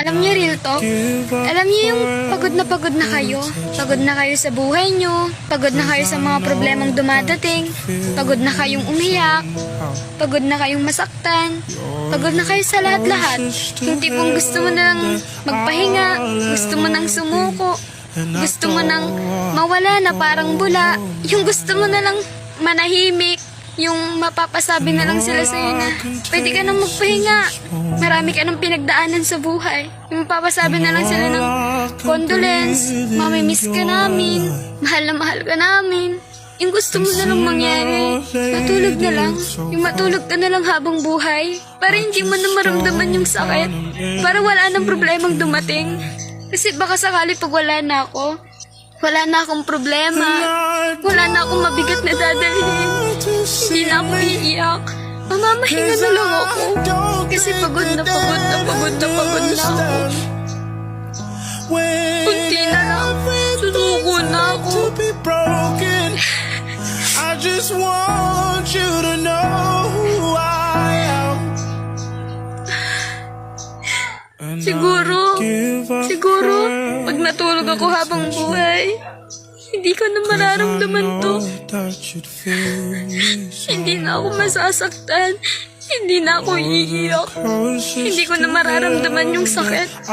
Alam niyo, real talk? Alam niyo yung pagod na pagod na kayo? Pagod na kayo sa buhay niyo? Pagod na kayo sa mga problemang dumadating? Pagod na kayong umiyak? Pagod na kayong masaktan? Pagod na kayo sa lahat-lahat? Yung tipong gusto mo nang magpahinga? Gusto mo nang sumuko? Gusto mo nang mawala na parang bula? Yung gusto mo na lang manahimik? Yung mapapasabi na lang sila sa'yo na pwede ka nang magpahinga. Marami ka nang pinagdaanan sa buhay. Yung mapapasabi na lang sila ng condolence, mamimiss ka namin, mahal na mahal ka namin. Yung gusto mo na lang mangyari, matulog na lang. Yung matulog ka na lang habang buhay. Para hindi mo na maramdaman yung sakit. Para wala nang problemang dumating. Kasi baka sakali pag wala na ako, wala na akong problema. Wala na akong mabigat na dadalhin. Hindi na ako iiyak. Mamamahinga na lang ako. Kasi pagod na pagod na pagod na pagod na ako. Kunti na lang. Susuko na ako. I just want you to know who I am. Siguro, siguro, pag natulog ako habang buhay, hindi ko na mararamdaman to. Hindi na ako masasaktan. Hindi na ako iiyak. Hindi ko na mararamdaman yung sakit.